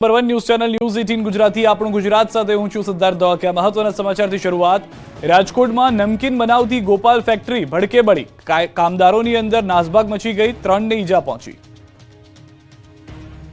Number one news channel news eighteen Gujarati, આપણું ગુજરાત સાથે હું છું સિદ્ધાર્થ દવાકિયા મહત્વના સમાચારથી શરૂઆત, રાજકોટમાં નમકીન બનાવતી ગોપાલ ફેક્ટરી ભડકે બળી. કામદારોની અંદર નાસભાગ મચી ગઈ, ત્રણને ઈજા પહોંચી.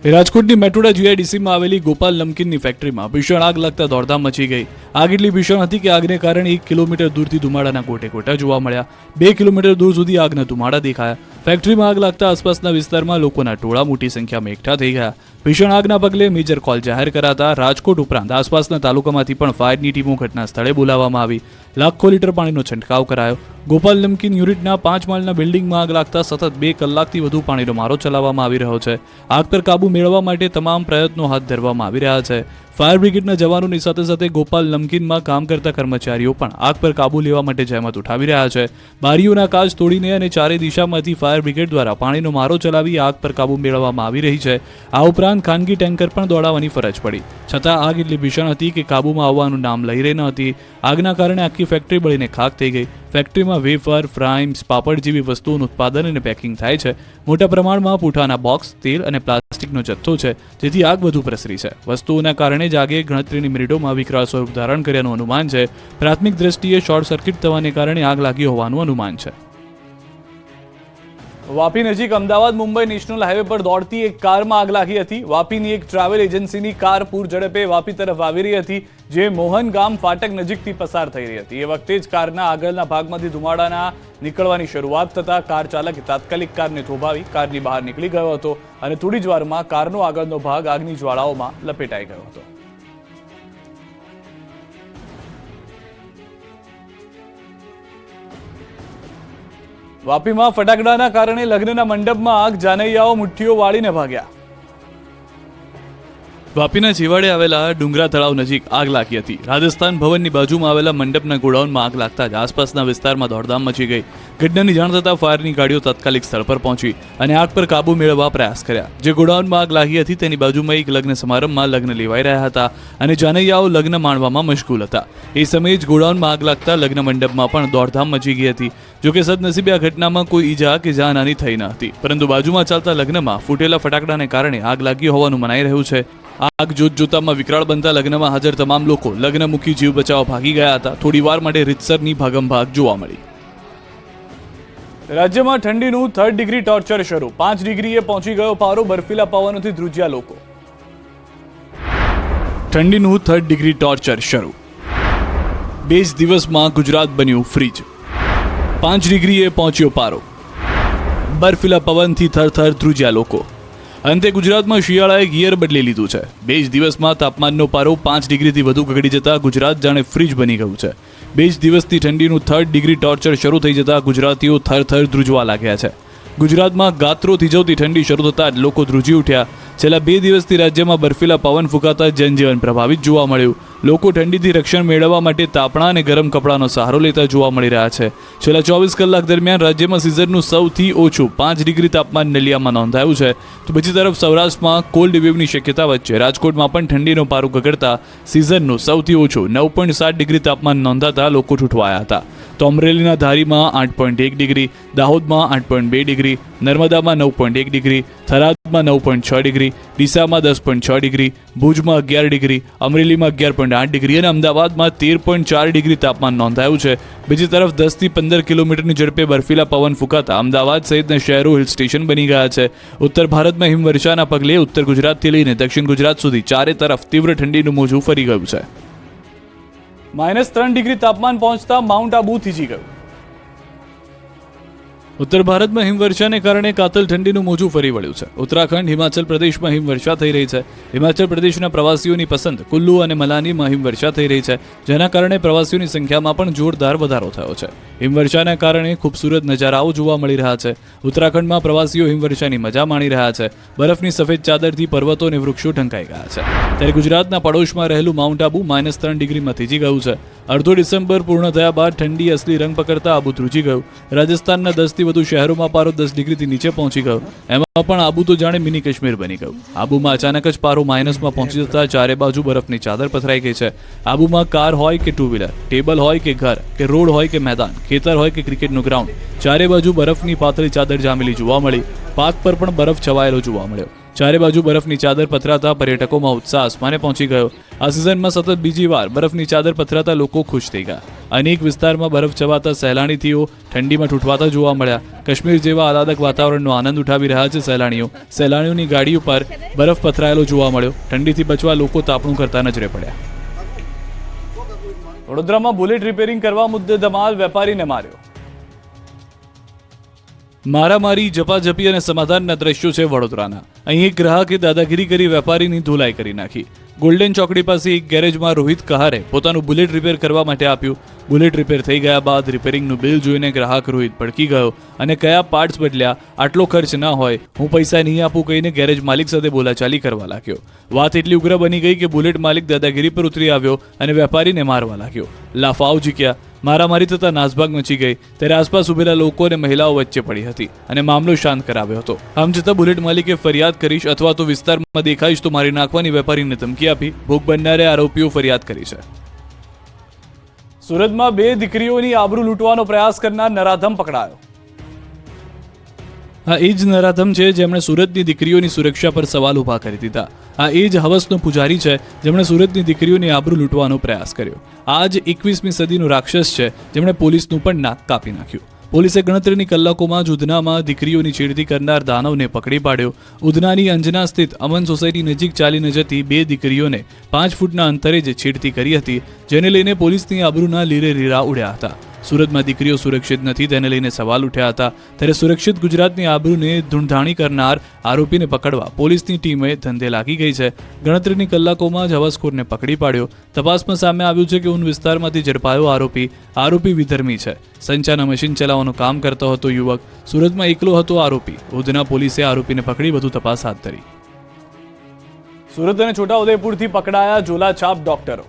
રાજકોટની મેટોડા જીઆઈડીસીમાં આવેલી ગોપાલ નમકીનની ફેક્ટરીમાં ભીષણ આગ લાગતા દોડધામ મચી ગઈ. આગ એટલી ભીષણ હતી કે આગને કારણે એક કિલોમીટર દૂરથી ધુમાડાના ગોટે ગોટા જોવા મળ્યા. બે કિલોમીટર દૂર સુધી આગના ધુમાડા દેખાયા. ફેક્ટરીમાં આગ લાગતા આસપાસના વિસ્તારમાં લોકોના ટોળા મોટી સંખ્યામાં એકઠા થઈ ગયા. ભીષણ આગના પગલે મેજર કોલ જાહેર કરાતા રાજકોટ ઉપરાંત આસપાસના તાલુકામાંથી પણ ફાયરની ટીમો ઘટના સ્થળે બોલાવવામાં આવી. લાખો લીટર પાણીનો છંટકાવ કરાયો. ગોપાલ નમકીન યુનિટના પાંચ માળના બિલ્ડિંગમાં આગ લાગતા સતત બે કલાકથી વધુ પાણીનો મારો ચલાવવામાં આવી રહ્યો છે. આગ પર કાબુ મેળવવા માટે તમામ પ્રયત્નો હાથ ધરવામાં આવી રહ્યા છે. ફાયર બ્રિગેડના જવાનોની સાથે સાથે ગોપાલ નમકીનમાં કામ કરતા કર્મચારીઓ પણ આગ પર કાબુ લેવા માટે જહેમત ઉઠાવી રહ્યા છે. બારીઓના કાચ તોડીને અને ચારે દિશામાંથી ફાયર બ્રિગેડ દ્વારા પાણીનો મારો ચલાવી આગ પર કાબુ મેળવવામાં આવી રહી છે. આ ઉપરાંત ખાનગી ટેન્કર પણ દોડાવવાની ફરજ પડી. છતાં આગ એટલી ભીષણ હતી કે કાબુમાં આવવાનું નામ લઈ રહી ન હતી. આગના કારણે આખી ફેક્ટરી બળીને ખાક થઈ ગઈ. ફેક્ટરીમાં વેફર, ફ્રાઇમ્સ, પાપડ જેવી વસ્તુઓનું ઉત્પાદન અને પેકિંગ થાય છે. મોટા પ્રમાણમાં પૂઠાના બોક્સ, તેલ અને પ્લાસ્ટિકનો જથ્થો છે. જેથી આગ વધુ પ્રસરી છે. વસ્તુઓના કારણે જ જાગે ગણતરીની મિનિટોમાં વિકરાળ સ્વરૂપ ધારણ કર્યાનું અનુમાન છે. પ્રાથમિક દ્રષ્ટિએ શોર્ટ સર્કિટ થવાને કારણે આગ લાગી હોવાનું અનુમાન છે. વાપી નજીક અમદાવાદ, મુંબઈ નેશનલ હાઈવે પર દોડતી એક કારમાં આગ લાગી હતી. વાપીની એક ટ્રાવેલ એજન્સીની કાર પૂર ઝડપે વાપી તરફ આવી રહી હતી, જે મોહન ગામ ફાટક નજીકથી પસાર થઈ રહી હતી. એ વખતે જ કારના આગળના ભાગમાંથી ધુમાડાના નીકળવાની શરૂઆત થતા કાર ચાલકે તાત્કાલિક કારને થોભાવી કારની બહાર નીકળી ગયો હતો અને થોડી જ વારમાં કારનો આગળનો ભાગ આગની જ્વાળાઓમાં લપેટાઈ ગયો હતો. વાપીમાં ફટાકડાના કારણે લગ્નના મંડપમાં આગ, જાનૈયાઓ, મુઠ્ઠીઓ વાળીને ભાગ્યા. વાપીના જીવાડે આવેલા ડુંગરા તળાવ નજીક આગ લાગી હતી. રાજસ્થાન ભવનની બાજુમાં આવેલા મંડપના ગોડાઉનમાં આગ લાગતા જ આસપાસના વિસ્તારમાં દોડધામ મચી ગઈ. ઘટનાની જાણ થતાં ફાયરની ગાડીઓ તાત્કાલિક સ્થળ પર પહોંચી અને આગ પર કાબુ મેળવવા પ્રયાસ કર્યા. જે ગોડાઉનમાં આગ લાગી હતી, તેની બાજુમાં એક લગ્ન સમારંભમાં લગ્ન લેવાઈ રહ્યા હતા અને જાનૈયાઓ લગ્ન માણવામાં મશગુલ હતા. એ સમયે જ ગોડાઉનમાં આગ લાગતા લગ્ન મંડપમાં પણ દોડધામ મચી ગઈ હતી જોકે સદનસીબે આ ઘટનામાં કોઈ ઈજા કે જાનહાની થઈ ન હતી. પરંતુ બાજુમાં ચાલતા લગ્નમાં ફૂટેલા ફટાકડાને કારણે આગ લાગી હોવાનું મનાઈ રહ્યું છે. આગ જોત જોતામાં વિકરાળ બનતા લગ્નમાં હાજર તમામ લોકો લગ્ન મૂકી જીવ બચાવ ભાગી ગયા હતા. થોડી વાર માટે રીતસરની ભાગમભાગ જોવા મળી. રાજ્યમાં ઠંડીનું થર્ડ ડિગ્રી ટોર્ચર શરૂ. પાંચ ડિગ્રીએ પહોંચી ગયો પારો બર્ફીલા પવનોથી ધ્રુજ્યા લોકો. ઠંડીનું થર્ડ ડિગ્રી ટોર્ચર શરૂ. બે જ દિવસમાં ગુજરાત બન્યું ફ્રીજ. પાંચ ડિગ્રીએ પહોંચ્યો પારો. બર્ફીલા પવનથી થરથર ધ્રુજ્યા લોકો. અંતે ગુજરાતમાં શિયાળાએ ગિયર બદલી લીધું છે. બે જ દિવસમાં તાપમાનનો પારો પાંચ ડિગ્રીથી વધુ ઘટી જતા ગુજરાત જાણે ફ્રીજ બની ગયું છે. બે જ દિવસથી ઠંડીનું થર્ડ ડિગ્રી ટોર્ચર શરૂ થઈ જતા ગુજરાતીઓ થરથર ધ્રુજવા લાગ્યા છે. ગુજરાતમાં ગાત્રો થીજવતી ઠંડી શરૂ થતાં જ લોકો ધ્રુજી ઉઠ્યા. છેલ્લા બે દિવસથી રાજ્યમાં બર્ફીલા પવન ફૂંકાતા જનજીવન પ્રભાવિત જોવા મળ્યું. લોકો ઠંડીથી રક્ષણ મેળવવા માટે તાપણા અને ગરમ કપડાનો સહારો લેતા જોવા મળી રહ્યા છે. છેલ્લા ચોવીસ કલાક દરમિયાન રાજ્યમાં સિઝનનું સૌથી ઓછું પાંચ ડિગ્રી તાપમાન નલિયામાં નોંધાયું છે. તો બીજી તરફ સૌરાષ્ટ્રમાં કોલ્ડ વેવની શક્યતા વચ્ચે રાજકોટમાં પણ ઠંડીનો પારો ગગડતા સિઝનનું સૌથી ઓછું નવ પોઈન્ટ સાત ડિગ્રી તાપમાન નોંધાતા લોકો ઠૂઠવાયા હતા. તો અમરેલીના ધારીમાં આઠ પોઈન્ટ એક ડિગ્રી, દાહોદમાં આઠ પોઈન્ટ બે ડિગ્રી નર્મદામાં નવ પોઈન્ટ એક ડિગ્રી, થરાદમાં નવ પોઈન્ટ છ ડિગ્રી, ડીસામાં દસ પોઈન્ટ છ ડિગ્રી, ભુજમાં અગિયાર ડિગ્રી, અમરેલીમાં અગિયાર પોઈન્ટ આઠ ડિગ્રી અને અમદાવાદમાં તેર પોઈન્ટ ચાર ડિગ્રી તાપમાન નોંધાયું છે. બીજી તરફ દસથી પંદર કિલોમીટરની ઝડપે બર્ફીલા પવન ફૂંકાતા અમદાવાદ સહિતના શહેરો હિલ સ્ટેશન બની ગયા છે. ઉત્તર ભારતમાં હિમવર્ષાના પગલે ઉત્તર ગુજરાતથી લઈને દક્ષિણ ગુજરાત સુધી ચારે તરફ તીવ્ર ઠંડીનું મોજું ફરી ગયું છે. માઇનસ ત્રણ ડિગ્રી તાપમાન પહોંચતા માઉન્ટ આબુ થીજી ગયું. ઉત્તર ભારતમાં હિમવર્ષાને કારણે કાતલ ઠંડીનું મોજું ફરી વળ્યું છે. ઉત્તરાખંડ, હિમાચલ પ્રદેશમાં હિમવર્ષા થઈ રહી છે. હિમાચલ પ્રદેશના પ્રવાસીઓની પસંદ કુલ્લુ અને મલાનીમાં હિમવર્ષા થઈ રહી છે, જેના કારણે પ્રવાસીઓની સંખ્યામાં પણ જોરદાર વધારો થયો છે. હિમવર્ષાના કારણે ખૂબસૂરત નજારાઓ જોવા મળી રહ્યા છે. ઉત્તરાખંડમાં પ્રવાસીઓ હિમવર્ષાની મજા માણી રહ્યા છે. બરફની સફેદ ચાદરથી પર્વતો અને વૃક્ષો ઢંકાઈ ગયા છે. ત્યારે ગુજરાતના પડોશમાં રહેલું માઉન્ટ આબુ માઇનસ ત્રણ ડિગ્રીમાં થીજી ગયું છે. અડધો ડિસેમ્બર પૂર્ણ થયા બાદ ઠંડી અસલી રંગ પકડતા આબુ ધ્રુજી ગયું. રાજસ્થાનના દસથી વધુ શહેરોમાં પારો દસ ડિગ્રીથી નીચે પહોંચી ગયો. એમાં પણ આબુ તો જાણે મિની કાશ્મીર બની ગયું. આબુમાં અચાનક જ પારો માઇનસમાં પહોંચી જતા ચારે બાજુ બરફની ચાદર પથરાઈ ગઈ છે. આબુમાં કાર હોય કે ટુ વ્હીલર ટેબલ હોય કે ઘર, કે રોડ હોય કે મેદાન, ખેતર હોય કે ક્રિકેટનું ગ્રાઉન્ડ, ચારે બાજુ બરફની પાતળી ચાદર જામેલી જોવા મળી. પાક પર પણ બરફ છવાયેલો જોવા મળ્યો. ચારે બાજુ બરફની ચાદર પથરાતા પર્યટકોમાં ઉત્સાહ આસમાને પહોંચી ગયો. આ સિઝનમાં સતત બીજી વાર બરફની ચાદર પથરાતા લોકો ખુશ થઈ ગયા. અનેક વિસ્તારમાં બરફ ચવાતા સહેલાણીથીઓ ઠંડીમાં ઠૂઠવાતા જોવા મળ્યા. કાશ્મીર જેવા આહલાદક વાતાવરણનો આનંદ ઉઠાવી રહ્યા છે સહેલાણીઓ. સહેલાણીઓની ગાડી ઉપર બરફ પથરાયેલો જોવા મળ્યો. ઠંડીથી બચવા લોકો તાપણું કરતા નજરે પડ્યા. વડોદરામાં બુલેટ રિપેરિંગ કરવા મુદ્દે ધમાલ વેપારીને માર્યો. મારામારી જપાઝપી અને સમાધાનના દ્રશ્યો છે વડોદરાના. અહીં એક ગ્રાહકે દાદાગીરી કરી વેપારીની ધુલાઈ કરી નાખી. ગોલ્ડન ચોકડી પાસે એક ગેરેજમાં રોહિત કહારે પોતાનું બુલેટ રિપેર કરવા માટે આપ્યું. બુલેટ રિપેર થઈ ગયા બાદ રિપેરિંગનું બિલ જોઈને ગ્રાહક રોહિત ભડકી ગયો અને કયા પાર્ટ્સ બદલ્યા, આટલો ખર્ચ ના હોય, હું પૈસા નહીં આપું કહીને ગેરેજ માલિક સાથે બોલાચાલી કરવા લાગ્યો. વાત એટલી ઉગ્ર બની ગઈ કે બુલેટ માલિક દાદાગીરી પર ઉતરી આવ્યો અને વેપારીને મારવા લાગ્યો. લાફાઓ ઝીક્યા. મારામારી થતા નાસભાગ મચી ગઈ. ત્યારે આસપાસ ઉભેલા લોકો અને મહિલાઓ વચ્ચે પડી હતી અને મામલો શાંત કરાવ્યો હતો. આમ છતાં બુલેટ માલિકે ફરિયાદ કરીશ અથવા તો વિસ્તારમાં દેખાઈશ તો મારી નાખવાની વેપારીને ધમકી આપી. ભોગ બનનારે આરોપીઓ ફરિયાદ કરી છે. સુરતમાં બે દીકરીઓની આબરૂ લૂંટવાનો પ્રયાસ કરનાર નરાધમ પકડાયો. આ એ જ નરાધમ છે જેમણે સુરતની દીકરીઓની સુરક્ષા પર સવાલ ઊભા કરી દીધા. આ એ જ હવસનો પૂજારી છે જેમણે સુરતની દીકરીઓની આબરૂ લૂંટવાનો પ્રયાસ કર્યો. આ જ એકવીસમી સદીનો રાક્ષસ છે જેમણે પોલીસનું પણ નાક કાપી નાખ્યું. પોલીસે ગણતરીની કલાકોમાં જ ઉધનામાં દીકરીઓની છેડતી કરનાર દાનવને પકડી પાડ્યો. ઉધનાની અંજના સ્થિત અમન સોસાયટી નજીક ચાલીને જતી બે દીકરીઓને પાંચ ફૂટના અંતરે જ છેડતી કરી હતી, જેને લઈને પોલીસની આબરૂના લીરે લીરા ઉડ્યા હતા. સુરતમાં દીકરીઓ સુરક્ષિત નથી, તેને લઈને સવાલ ઉઠ્યા હતા. ત્યારે સુરક્ષિત ગુજરાતની આબરૂને ધૂણધાણી કરનાર આરોપીને પકડવા પોલીસની ટીમે ધંધે લાગી ગઈ છે. ગણતરીની કલાકોમાં જ હવાસખોરને પકડી પાડ્યો. તપાસમાં સામે આવ્યું છે કે ઉન વિસ્તારમાંથી ઝડપાયો આરોપી. આરોપી વિધર્મી છે. સંચાના મશીન ચલાવવાનું કામ કરતો હતો યુવક. સુરતમાં એકલો હતો આરોપી. ઉધના પોલીસે આરોપીને પકડી વધુ તપાસ હાથ ધરી. સુરત અને છોટાઉદેપુરથી પકડાયા ઝોલાછાપ ડોક્ટરો.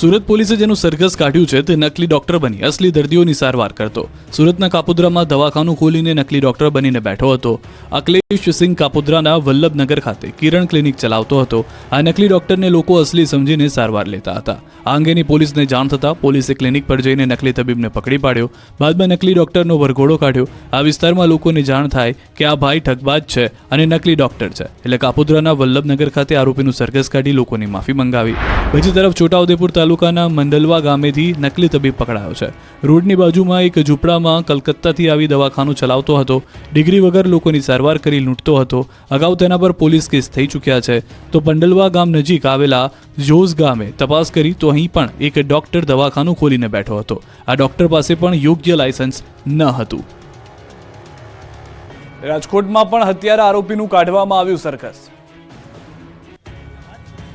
સુરત પોલીસે જેનું સરઘસ કાઢ્યું છે તે નકલી ડોક્ટર બની. અસલી દર્દીઓની સારવાર કરતો. સુરતના કાપોદ્રામાં દવાખાનું ખોલીને નકલી ડોક્ટર બનીને બેઠો હતો. અખિલેશ સિંહ કાપોદ્રાના વલ્લભનગર ખાતે કિરણ ક્લિનિક ચલાવતો હતો. આ નકલી ડોક્ટરને લોકો અસલી સમજીને સારવાર લેતા હતા. આ અંગેની પોલીસને જાણ થતાં પોલીસે ક્લિનિક પર જઈને નકલી તબીબને પકડી પાડ્યો. બાદમાં નકલી ડોક્ટરનો વરઘોડો કાઢ્યો. આ વિસ્તારમાં લોકોને જાણ થાય કે આ ભાઈ ઠગબાજ છે અને નકલી ડોક્ટર છે. એટલે કાપોદ્રાના વલ્લભનગર ખાતે આરોપીનું સરઘસ કાઢી લોકોની માફી મંગાવી. બીજી તરફ છોટાઉદેપુર તાલુકાના મંદલવા ગામેથી નકલી તબીબ પકડાયો છે. રોડની બાજુમાં એક ઝૂંપડામાં કલકત્તાથી આવી દવાખાનું ચલાવતો હતો. ડિગ્રી વગર લોકોની સારવાર કરી લૂંટતો હતો. અગાઉ તેના પર પોલીસ કેસ થઈ ચૂક્યા છે. તો પંડલવા ગામ નજીક આવેલા જોઝ ગામે તપાસ કરી તો અહીં પણ એક ડોક્ટર દવાખાનું ખોલીને બેઠો હતો. આ ડોક્ટર પાસે પણ યોગ્ય લાયસન્સ ન હતું. રાજકોટમાં પણ હત્યારા આરોપીનું કાઢવામાં આવ્યું સરઘસ.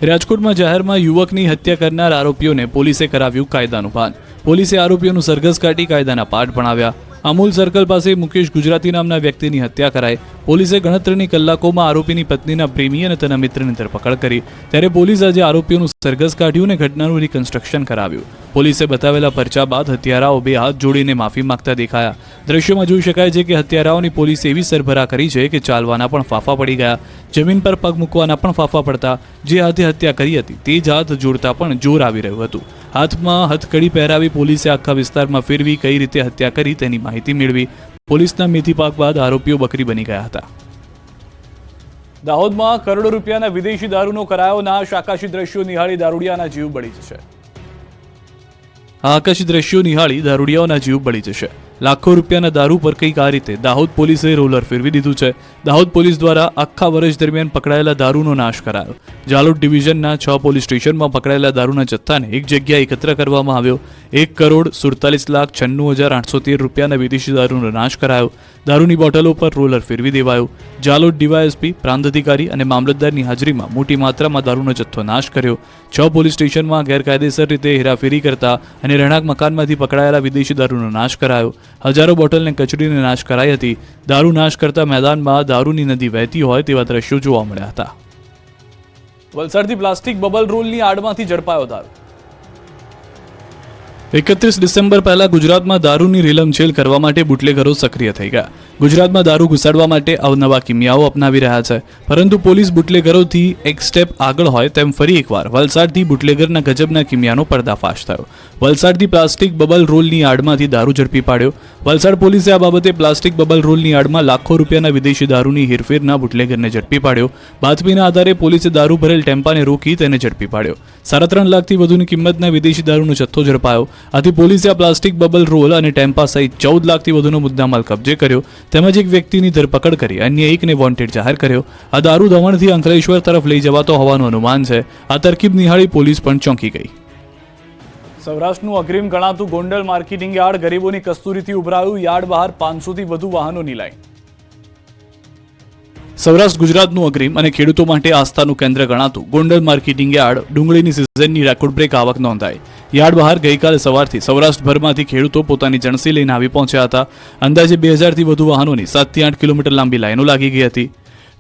રાજકોટમાં જાહેરમાં યુવકની હત્યા કરનાર આરોપીઓને પોલીસે કરાવ્યું કાયદાનું ભાન. પોલીસે આરોપીઓનું સરઘસ કાઢી કાયદાના પાઠ ભણાવ્યા. અમૂલ સર્કલ પાસે મુકેશ ગુજરાતી નામના વ્યક્તિની હત્યા કરાઈ. પોલીસે ગણતરીની કલાકોમાં આરોપીની પત્નીના પ્રેમી અને તેના મિત્રની ધરપકડ કરી. ત્યારે પોલીસ આજે આરોપીઓનું સરઘસ કાઢ્યું અને ઘટનાનું રિકન્સ્ટ્રક્શન કરાવ્યું. પોલીસે બતાવેલા પરચા બાદ હત્યારાઓ બે હાથ જોડીને માફી માંગતા દેખાયા. દ્રશ્યોમાં જોઈ શકાય છે કે હત્યારાઓની પોલીસે એવી સરભરા કરી છે કે ચાલવાના પણ ફાફા પડી ગયા. જમીન પર પગ મૂકવાના પણ ફાફા પડતા. જે હાથે હત્યા કરી હતી, તે જ હાથ જોડતા પણ જોર આવી રહ્યું હતું. હાથમાં હથકડી પહેરાવી પોલીસે આખા વિસ્તારમાં ફેરવી કઈ રીતે હત્યા કરી તેની માહિતી મેળવી. પોલીસના મેથી બાદ આરોપીઓ બકરી બની ગયા હતા. દાહોદમાં કરોડો રૂપિયાના વિદેશી દારૂનો કરાયો નાશ. આકાશી દ્રશ્યો નિહાળી દારૂડિયાના જીવ બળી જશે. આકાશી દ્રશ્યો નિહાળી દારૂડિયાઓના જીવ બળી જશે. લાખો રૂપિયાના દારૂ પર કંઈક આ રીતે દાહોદ પોલીસે રોલર ફેરવી દીધું છે. દાહોદ પોલીસ દ્વારા આખા વર્ષ દરમિયાન પકડાયેલા દારૂનો નાશ કરાયો. જાલોદ ડિવિઝનના છ પોલીસ સ્ટેશનમાં પકડાયેલા દારૂના જથ્થાને એક જગ્યાએ એકત્ર કરવામાં આવ્યો. એક કરોડ સુડતાલીસ લાખ છન્નું હજાર આઠસો તેર રૂપિયાના વિદેશી દારૂનો નાશ કરાયો. દારૂની બોટલો પર રોલર ફેરવી દેવાયો. જાલોદ ડીવાયએસપી પ્રાંત અધિકારી અને મામલતદારની હાજરીમાં મોટી માત્રામાં દારૂનો જથ્થો નાશ કર્યો. છ પોલીસ સ્ટેશનમાં ગેરકાયદેસર રીતે હેરાફેરી કરતા અને રહેણાંક મકાનમાંથી પકડાયેલા વિદેશી દારૂનો નાશ કરાયો. હજારો બોટલને કચડીને નાશ કરાઈ હતી. દારૂ નાશ કરતા મેદાનમાં દારૂની નદી વહેતી હોય તેવા દ્રશ્યો જોવા મળ્યા હતા. વલસાડથી પ્લાસ્ટિક બબલ રોલની આડમાંથી ઝડપાયો દારૂ. એકત્રીસ ડિસેમ્બર પહેલા ગુજરાતમાં દારૂની રેલમછેલ કરવા માટે બુટલેગરો સક્રિય થઈ ગયા. ગુજરાતમાં દારૂ ઘુસાડવા માટે અવનવા કિમિયાઓ અપનાવી રહ્યા છે. પરંતુ પોલીસ બુટલેગરોથી એક સ્ટેપ આગળ હોય તેમ ફરી એકવાર વલસાડથી બુટલેગરના ગજબના કિમિયાનો પર્દાફાશ થયો. વલસાડથી પ્લાસ્ટિક બબલ રોલની આડમાંથી દારૂ ઝડપી પાડ્યો. વલસાડ પોલીસે આ બાબતે પ્લાસ્ટિક બબલ રોલની આડમાં લાખો રૂપિયાના વિદેશી દારૂની હેરફેરના બુટલેગરને ઝડપી પાડ્યો. બાતમીના આધારે પોલીસે દારૂ ભરેલ ટેમ્પાને રોકી તેને ઝડપી પાડ્યો. સાડા ત્રણ લાખથી વધુની કિંમતના વિદેશી દારૂનો જથ્થો ઝડપાયો. આથી પોલીસે આ પ્લાસ્ટિક બબલ રોલ અને ટેમ્પા સહિત ચૌદ લાખથી વધુનો મુદ્દામાલ કબજે કર્યો. તેમજ એક વ્યક્તિની ધરપકડ કરી અન્ય એકને વોન્ટેડ જાહેર કર્યો. આ દારૂ દમણથી અંકલેશ્વર તરફ લઈ જવાતો હોવાનું અનુમાન છે. આ તરકીબ નિહાળી પોલીસ પણ ચોંકી ગઈ. સૌરાષ્ટ્રનું અગ્રીમ ગણાતું ગોંડલ માર્કેટિંગ યાર્ડ ગરીબોની કસ્તુરીથી ઉભરાયું. યાર્ડ બહાર પાંચસોથી વધુ વાહનોની લાઈન સૌરાષ્ટ્ર ગુજરાતનું અગ્રીમ અને ખેડૂતો માટે આસ્થાનું કેન્દ્ર ગણાતું ગોંડલ માર્કેટિંગ યાર્ડ ડુંગળીની સિઝનની રેકોર્ડ બ્રેક આવક નોંધાઈ. યાર્ડ બહાર ગઈકાલે સવારથી સૌરાષ્ટ્રભરમાંથી ખેડૂતો પોતાની જણસી લઈને આવી પહોંચ્યા હતા. અંદાજે બે હજારથી વધુ વાહનોની સાતથી આઠ કિલોમીટર લાંબી લાઈનો લાગી ગઈ હતી.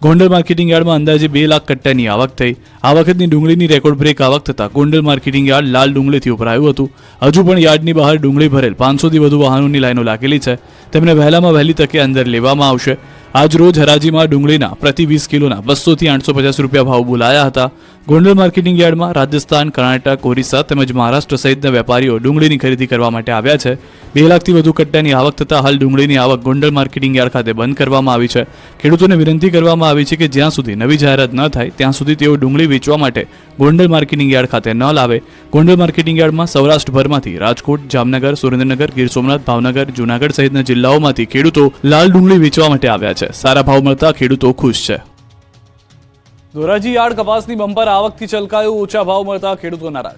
ગોંડલ માર્કેટિંગ યાર્ડમાં અંદાજે બે લાખ કટ્ટાની આવક થઈ. આ વખતની ડુંગળીની રેકોર્ડ બ્રેક આવક થતાં ગોંડલ માર્કેટિંગ યાર્ડ લાલ ડુંગળીથી ઉભરાયું હતું. હજુ પણ યાર્ડની બહાર ડુંગળી ભરેલ પાંચસોથી વધુ વાહનોની લાઈનો લાગેલી છે. તેમને વહેલામાં વહેલી તકે અંદર લેવામાં આવશે. આજ રોજ હરાજીમાં ડુંગળીના પ્રતિ વીસ કિલોના બસોથી આઠસો પચાસ રૂપિયા ભાવ બોલાયા હતા. ગોંડલ માર્કેટિંગ યાર્ડમાં રાજસ્થાન, કર્ણાટક, ઓરિસ્સા તેમજ મહારાષ્ટ્ર સહિતના વેપારીઓ ડુંગળીની ખરીદી કરવા માટે આવ્યા છે. બે લાખથી વધુ કટ્ટાની આવક થતાં હાલ ડુંગળીની આવક ગોંડલ માર્કેટિંગ યાર્ડ ખાતે બંધ કરવામાં આવી છે. ખેડૂતોને વિનંતી કરવામાં આવી છે કે જ્યાં સુધી નવી જાહેરાત ન થાય, ત્યાં સુધી તેઓ ડુંગળી વેચવા માટે ગોંડલ માર્કેટિંગ યાર્ડ ખાતે ન લાવે. ગોંડલ માર્કેટિંગ યાર્ડમાં સૌરાષ્ટ્રભરમાંથી રાજકોટ, જામનગર, સુરેન્દ્રનગર, ગીર સોમનાથ, ભાવનગર, જૂનાગઢ સહિતના જિલ્લાઓમાંથી ખેડૂતો લાલ ડુંગળી વેચવા માટે આવ્યા છે. સારા ભાવ મળતા ખેડૂતો ખુશ છે. ધોરાજી યાર્ડ કપાસની બમ્પર આવકથી છલકાયું, ઓછા ભાવ મળતા ખેડૂતો નારાજ.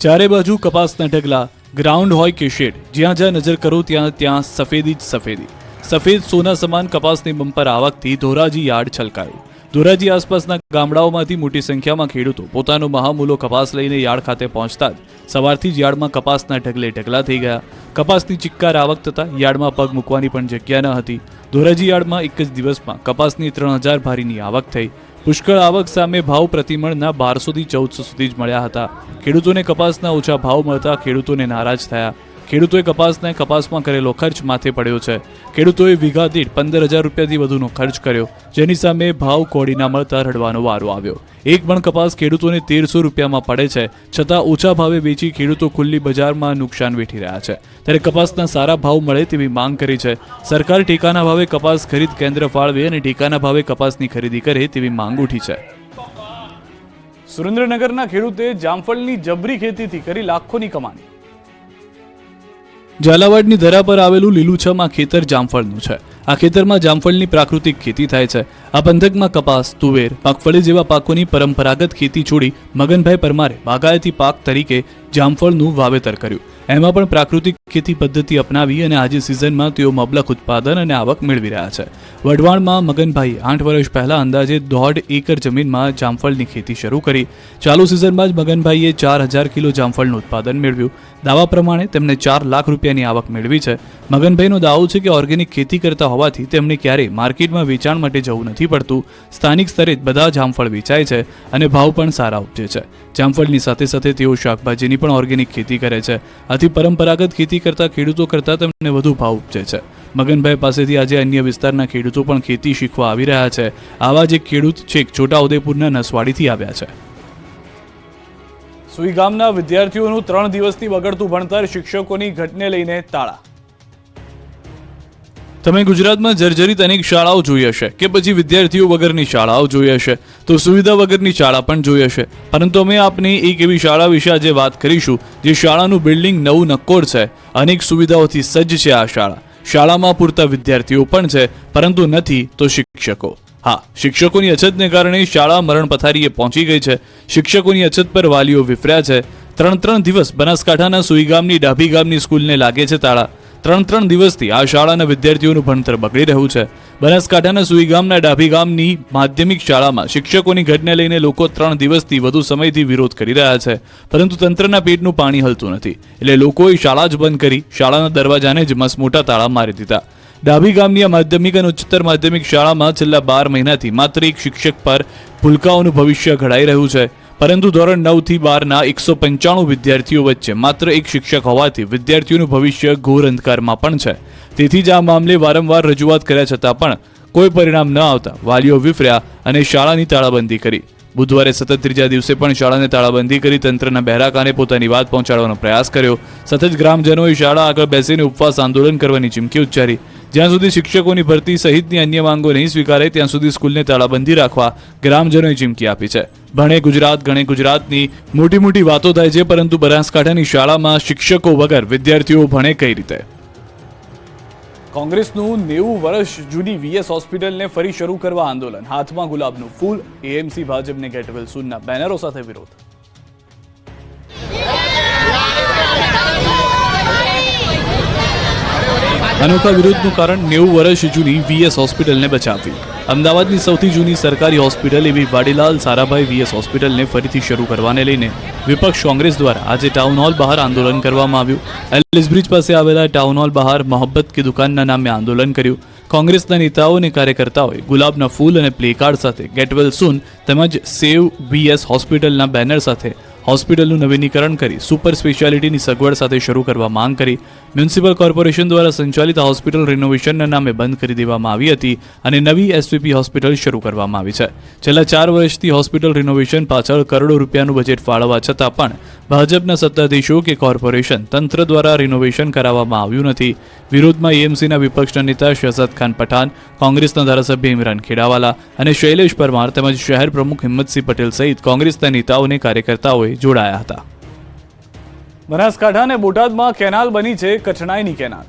ચારે બાજુ કપાસના ઢગલા, ગ્રાઉન્ડ હોય કે શેડ, જ્યાં જ્યાં નજર કરો ત્યાં ત્યાં સફેદી જ સફેદી. સફેદ સોના સમાન કપાસની બમ્પર આવકથી ધોરાજી યાર્ડ છલકાયું. ધોરાજી આસપાસના ગામડાઓમાંથી મોટી સંખ્યામાં ખેડૂતો પોતાનો મહામૂલો કપાસ લઈને યાર્ડ ખાતે પહોંચતા જ સવારથી જ યાર્ડમાં કપાસના ઢગલે ઢગલા થઈ ગયા. કપાસની ચિક્કાર આવક થતાં યાર્ડમાં પગ મૂકવાની પણ જગ્યા ન હતી. ધોરાજી યાર્ડમાં એક જ દિવસમાં કપાસની ત્રણ હજાર ભારીની આવક થઈ. પુષ્કળ આવક સામે ભાવ પ્રતિમણના બારસોથી ચૌદસો સુધી જ મળ્યા હતા. ખેડૂતોને કપાસના ઓછા ભાવ મળતા ખેડૂતોને નારાજ થયા. ખેડૂતોએ કપાસને કપાસમાં કરેલો ખર્ચ માથે પડ્યો છે. ખેડૂતોએ વીઘા દીઠ પંદર હજાર રૂપિયાથી વધુનો ખર્ચ કર્યો. જેની સામે ભાવ કોડીના મળતા રડવાનો વારો આવ્યો. એક મણ કપાસ ખેડૂતોને તેરસો રૂપિયામાં પડે છે. છતાં ઓછા ભાવે વેચી ખેડૂતો ખુલ્લી બજારમાં નુકસાન વેઠી રહ્યા છે. ત્યારે કપાસના સારા ભાવ મળે તેવી માંગ કરી છે. સરકાર ટેકાના ભાવે કપાસ ખરીદ કેન્દ્ર ફાળવે અને ટેકાના ભાવે કપાસની ખરીદી કરે તેવી માંગ ઉઠી છે. સુરેન્દ્રનગરના ખેડૂતે જામફળની જબરી ખેતીથી કરી લાખોની કમાણી. ઝાલાવાડની ધરા પર આવેલું લીલુંછમ આ ખેતર જામફળનું છે. આ ખેતરમાં જામફળની પ્રાકૃતિક ખેતી થાય છે. આ પંથકમાં કપાસ, તુવેર મગફળી જેવા પાકોની પરંપરાગત ખેતી છોડી મગનભાઈ પરમારે બાગાયતી પાક તરીકે જામફળનું વાવેતર કર્યું. એમાં પણ પ્રાકૃતિક ખેતી પદ્ધતિ અપનાવી અને આજે સિઝનમાં તેઓ મબલક ઉત્પાદન અને આવક મેળવી રહ્યા છે. વઢવાણમાં મગનભાઈ આઠ વર્ષ પહેલા અંદાજે દોઢ એકર જમીનમાં જામફળની ખેતી શરૂ કરી. ચાલુ સિઝનમાં જ મગનભાઈએ ચાર હજાર કિલો જામફળનું ઉત્પાદન મેળવ્યું. દાવા પ્રમાણે તેમને ચાર લાખ રૂપિયાની આવક મેળવી છે. મગનભાઈનો દાવો છે કે ઓર્ગેનિક ખેતી કરતા હોવાથી તેમને ક્યારેય માર્કેટમાં વેચાણ માટે જવું નથી પડતું. સ્થાનિક સ્તરે બધા જામફળ વેચાય છે અને ભાવ પણ સારા ઉપજે છે. જામફળની સાથે સાથે તેઓ શાકભાજીની પણ ઓર્ગેનિક ખેતી કરે છે. આથી પરંપરાગત ખેતી કરતા, ખેડૂતો કરતાં તેમને વધુ ભાવ ઉપજે છે. મગનભાઈ પાસેથી આજે અન્ય વિસ્તારના ખેડૂતો પણ ખેતી શીખવા આવી રહ્યા છે. આવા જ એક ખેડૂત છેક છોટાઉદેપુરના નસવાડીથી આવ્યા છે. સુઈ ગામના વિદ્યાર્થીઓનું ત્રણ દિવસથી બગડતું ભણતર શિક્ષકોની ઘટને લઈને તાળા. તમે ગુજરાતમાં જર્જરિત અનેક શાળાઓ જોઈ હશે કે પછી વિદ્યાર્થીઓ વગરની શાળાઓ જોઈ હશે, તો સુવિધા વગરની શાળા પણ જોઈ હશે. પરંતુ અમે આપની એક એવી શાળા વિશે આજે વાત કરીશું, જે શાળાનું બિલ્ડિંગ નવું નક્કોર છે. અનેક સુવિધાઓથી સજ્જ છે આ શાળા. શાળામાં પૂરતા વિદ્યાર્થીઓ પણ છે, પરંતુ નથી તો શિક્ષકો. હા, શિક્ષકોની અછતને કારણે શાળા મરણ પથારીએ પહોંચી ગઈ છે. શિક્ષકોની અછત પર વાલીઓ વિફર્યા છે. ત્રણ ત્રણ દિવસ બનાસકાંઠાના સુઈ ગામની, ડાભી ગામની સ્કૂલને લાગે છે તાળા. ત્રણ ત્રણ દિવસથી આ શાળાના વિદ્યાર્થીઓનું ભણતર બગડી રહ્યું છે. બનાસકાંઠાના સુઈગામના ડાભી ગામની માધ્યમિક શાળામાં શિક્ષકોની ઘટને લઈને લોકો ત્રણ દિવસથી વધુ સમયથી વિરોધ કરી રહ્યા છે. પરંતુ તંત્રના પેટનું પાણી હલતું નથી. એટલે લોકોએ શાળા જ બંધ કરી શાળાના દરવાજાને જ મસમોટા તાળા મારી દીધા. ડાભી ગામની આ માધ્યમિક અને ઉચ્ચતર માધ્યમિક શાળામાં છેલ્લા બાર મહિનાથી માત્ર એક શિક્ષક પર ભૂલકાઓનું ભવિષ્ય ઘડાઈ રહ્યું છે. પરંતુ ધોરણ નવથી બારના એકસો પંચાણું વિદ્યાર્થીઓ વચ્ચે માત્ર એક શિક્ષક હોવાથી વિદ્યાર્થીઓનું ભવિષ્ય ઘોર અંધકારમાં પણ છે. તેથી જ આ મામલે વારંવાર રજૂઆત કર્યા છતાં પણ કોઈ પરિણામ ન આવતા વાલીઓ વિફર્યા અને શાળાની તાળાબંધી કરી. બુધવારે સતત ત્રીજા દિવસે પણ શાળાને તાળાબંધી કરી તંત્રના બહેરા કાને પોતાની વાત પહોંચાડવાનો પ્રયાસ કર્યો. સતત ગ્રામજનોએ શાળા આગળ બેસીને ઉપવાસ આંદોલન કરવાની ચીમકી ઉચ્ચારી. જ્યાં સુધી શિક્ષકોની ભરતી સહિતની અન્ય માંગો નહીં સ્વીકારે ત્યાં સુધી સ્કૂલને તાળાબંધી રાખવા ગ્રામજનોએ ચીમકી આપી છે. ભણે ગુજરાત, ગણે ગુજરાતની મોટી મોટી વાતો થાય છે, પરંતુ બનાસકાંઠાની શાળામાં શિક્ષકો વગર વિદ્યાર્થીઓ ભણે કઈ રીતે? કોંગ્રેસનું નેવું વર્ષ જૂની વીએસ હોસ્પિટલને ફરી શરૂ કરવા આંદોલન. હાથમાં ગુલાબનું ફૂલ, એએમસી ભાજપને ગેટ વેલ સૂનના બેનરો સાથે વિરોધ. અનોખા વિરોધનું કારણ નેવું વર્ષ જૂની વીએસ હોસ્પિટલને બચાવવી. અમદાવાદની સૌથી જૂની સરકારી હોસ્પિટલ એવી વાડીલાલ સારાભાઈ વીએસ હોસ્પિટલને ફરીથી શરૂ કરવાને લઈને વિપક્ષ કોંગ્રેસ દ્વારા આજે ટાઉન હોલ બહાર આંદોલન કરવામાં આવ્યું. એલિસ બ્રિજ પાસે આવેલા ટાઉન હોલ બહાર મોહબ્બત કે દુકાનના નામે આંદોલન કર્યું. કોંગ્રેસના નેતાઓ અને કાર્યકર્તાઓએ ગુલાબના ફૂલ અને પ્લેકાર્ડ સાથે ગેટ વેલ સૂન તેમજ સેવ વીએસ હોસ્પિટલના બેનર સાથે હોસ્પિટલનું નવીનીકરણ કરી સુપર સ્પેશિયાલિટીની સગવડ સાથે શરૂ કરવા માંગ કરી. મ્યુનિસિપલ કોર્પોરેશન દ્વારા સંચાલિત હોસ્પિટલ રિનોવેશનના નામે બંધ કરી દેવામાં આવી હતી અને નવી એસવીપી હોસ્પિટલ શરૂ કરવામાં આવી છે. છેલ્લા ચાર વર્ષથી હોસ્પિટલ રિનોવેશન પાછળ કરોડો રૂપિયાનું બજેટ ફાળવવા છતાં પણ ભાજપના સત્તાધીશો કે કોર્પોરેશન તંત્ર દ્વારા રિનોવેશન કરાવવામાં આવ્યું નથી. વિરોધમાં એએમસીના વિપક્ષના નેતા શહજાદ ખાન પઠાણ કોંગ્રેસના ધારાસભ્ય ઇમરાન ખેડાવાલા અને શૈલેષ પરમાર તેમજ શહેર પ્રમુખ હિંમતસિંહ પટેલ સહિત કોંગ્રેસના નેતાઓ અને કાર્યકર્તાઓએ જોડાયા હતા. બનાસકાંઠા અને બોટાદમાં કેનાલ બની છે કઠણાઈની કેનાલ.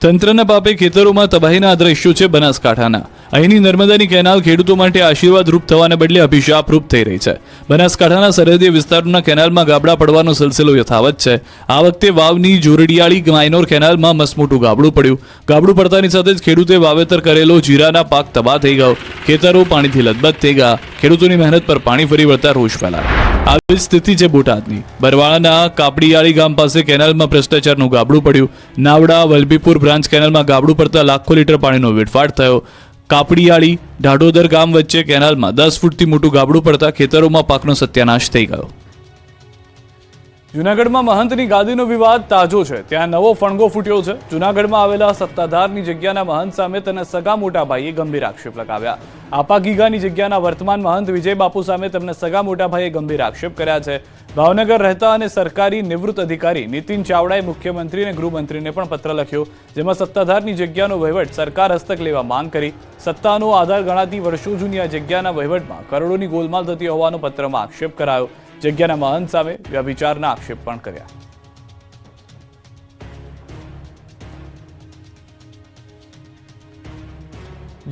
તંત્રના પાપે ખેતરોમાં તબાહીના દ્રશ્યો છે બનાસકાંઠાના. અહીંની નર્મદાની કેનાલ ખેડૂતો માટે આશીર્વાદ રૂપ થવાને બદલે અભિશાપ રૂપ થઈ રહી છે. બનાસકાંઠાના સરહદી વિસ્તારોના કેનાલમાં ગાબડા પડવાનો સિલસિલો યથાવત છે. આ વખતે વાવની જોરડિયાળી માઇનોર કેનાલમાં મસમોટું ગાબડું પડ્યું. ગાબડું પડતાની સાથે જ ખેડૂતે વાવેતર કરેલો જીરાના પાક તબાહ થઈ ગયો. ખેતરો પાણીથી લથબથ થઈ ગયા. ખેડૂતોની મહેનત પર પાણી ફરી વળતા રોષ ફેલાયો. આવી સ્થિતિ છે બોટાદની. બરવાળાના કાપડીયાળી ગામ પાસે કેનાલમાં ભ્રષ્ટાચારનું ગાબડું પડ્યું. નાવડા, વલભીપુર બ્રાન્ચ કેનાલમાં ગાબડું પડતા લાખો લીટર પાણીનો વેડફાટ થયો. કાપડીયાળી, ઢાઢોદર ગામ વચ્ચે કેનાલમાં દસ ફૂટથી મોટું ગાબડું પડતા ખેતરોમાં પાકનો સત્યાનાશ થઈ ગયો. જુનાગઢમાં મહંતની ગાદીનો વિવાદ તાજો છે. ત્યાં નવો ફણગો ફૂટ્યો છે. જુનાગઢમાં આવેલા સત્તાધારની જગ્યાના મહંત સામે તેના સગા મોટા ભાઈએ ગંભીર આક્ષેપ લગાવ્યા. આપા ગીગાની જગ્યાના વર્તમાન મહંત વિજય બાપુ સામે તેમને સગા મોટા ભાઈએ ગંભીર આક્ષેપ કર્યા છે. ભાવનગર રહેતા અને સરકારી નિવૃત્ત અધિકારી નીતિન ચાવડાએ મુખ્યમંત્રી અને ગૃહમંત્રીને પણ પત્ર લખ્યો, જેમાં સત્તાધારની જગ્યાનો વહીવટ સરકાર હસ્તક લેવા માંગ કરી, સત્તાનો આધાર ગણાતી વર્ષો જૂની આ જગ્યાના વહીવટમાં કરોડોની ગોલમાલ થતી હોવાનો પત્રમાં આક્ષેપ કરાયો. જગ્યાના મહંત સામે વ્યભિચારના આક્ષેપ પણ કર્યા.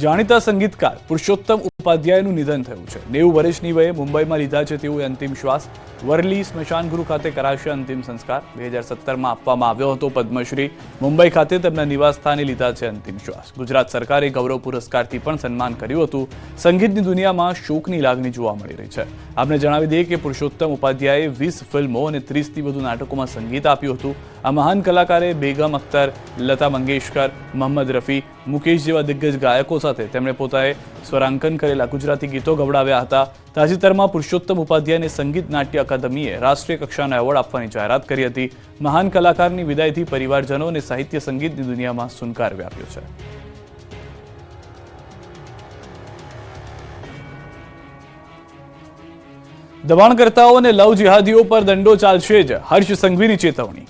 જાણીતા સંગીતકાર પુરુષોત્તમ ઉપાધ્યાયનું નિધન થયું છે. નેવું વર્ષની વયે મુંબઈમાં લીધા છે તેવું અંતિમ શ્વાસ. વરલી સ્મશાન ગૃહ ખાતે કરાશે અંતિમ સંસ્કાર. બે હજાર સત્તરમાં આપવામાં આવ્યો હતો પદ્મશ્રી. મુંબઈ ખાતે તેમના નિવાસસ્થાને લીધા છે અંતિમ શ્વાસ. ગુજરાત સરકારે ગૌરવ પુરસ્કારથી પણ સન્માન કર્યું હતું. સંગીતની દુનિયામાં શોકની લાગણી જોવા મળી રહી છે. આપણે જણાવી દઈએ કે પુરુષોત્તમ ઉપાધ્યાયે વીસ ફિલ્મો અને ત્રીસથી વધુ નાટકોમાં સંગીત આપ્યું હતું. આ મહાન કલાકારે બેગમ અખ્તર, લતા મંગેશકર મોહમ્મદ રફી, મુકેશ જેવા દિગ્ગજ ગાયકો સાથે તેમણે પોતાએ સ્વરાંકન કરેલા ગુજરાતી ગીતો ગવડાવ્યા હતા. તાજેતરમાં પુરુષોત્તમ ઉપાધ્યાયને સંગીત નાટ્ય અકાદમીએ રાષ્ટ્રીય કક્ષાનો એવોર્ડ આપવાની જાહેરાત કરી હતી. મહાન કલાકારની વિદાયથી પરિવારજનો અને સાહિત્ય સંગીતની દુનિયામાં સુનકાર વ્યાપ્યો છે. દબાણકર્તાઓ અને લવ જિહાદીઓ પર દંડો ચાલશે જ. હર્ષ સંઘવીની ચેતવણી.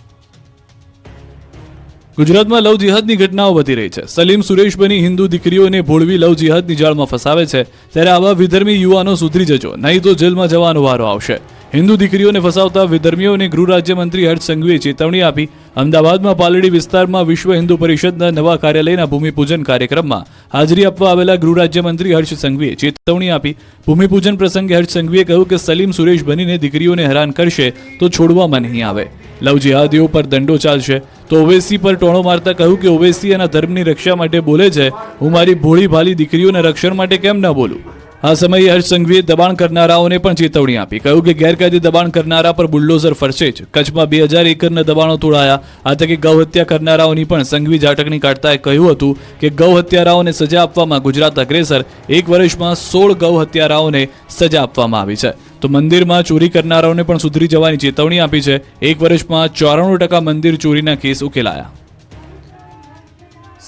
ગુજરાતમાં લવ જિહાદની ઘટનાઓ વધી રહી છે. સલીમ સુરેશ બની હિન્દુ દીકરીઓને ભોળવી લવ જિહાદની જાળમાં ફસાવે છે. ત્યારે આવા વિધર્મી યુવાનો સુધરી જજો. નહીં તો જેલમાં જવાનો વારો આવશે. હિન્દુ દીકરીઓને ફસાવતા વિધર્મીઓને ગૃહ રાજ્યમંત્રી હર્ષ સંઘવીએ ચેતવણી આપી. અમદાવાદમાં પાલડી વિસ્તારમાં વિશ્વ હિન્દુ પરિષદના નવા કાર્યાલયના ભૂમિપૂજન કાર્યક્રમમાં હાજરી આપવા આવેલા ગૃહ રાજ્યમંત્રી હર્ષ સંઘવીએ ચેતવણી આપી. ભૂમિપૂજન પ્રસંગે હર્ષ સંઘવીએ કહ્યું કે સલીમ સુરેશ બનીને દીકરીઓને હેરાન કરશે તો છોડવામાં નહીં આવે. લવ જેહાદીઓ પર દંડો ચાલશે. તો ઓવેસી પર ટોણો મારતા કહ્યું કે ઓવેસી એના ધર્મની રક્ષા માટે બોલે છે. હું મારી ભોળી ભાલી દીકરીઓના રક્ષણ માટે કેમ ન બોલું? આ સમયે હર્ષ સંઘવીએ દબાણ કરનારાઓને પણ ચેતવણી આપી. કહ્યું કે ગેરકાયદે દબાણ કરનારા પર બુલડોઝર ફરશે જ. કચ્છમાં બે હજાર એકરના દબાણો તોડાયા. આ તકે ગૌ હત્યા કરનારાઓની પણ સંઘવી ઝાટકણી કાઢતાએ કહ્યું હતું કે ગૌ હત્યારાઓને સજા આપવામાં ગુજરાત અગ્રેસર એક વર્ષમાં સોળ ગૌ હત્યારાઓને સજા આપવામાં આવી છે. તો મંદિરમાં ચોરી કરનારાઓને પણ સુધરી જવાની ચેતવણી આપી છે. એક વર્ષમાં ચોરાણું ટકા મંદિર ચોરીના કેસ ઉકેલાયા.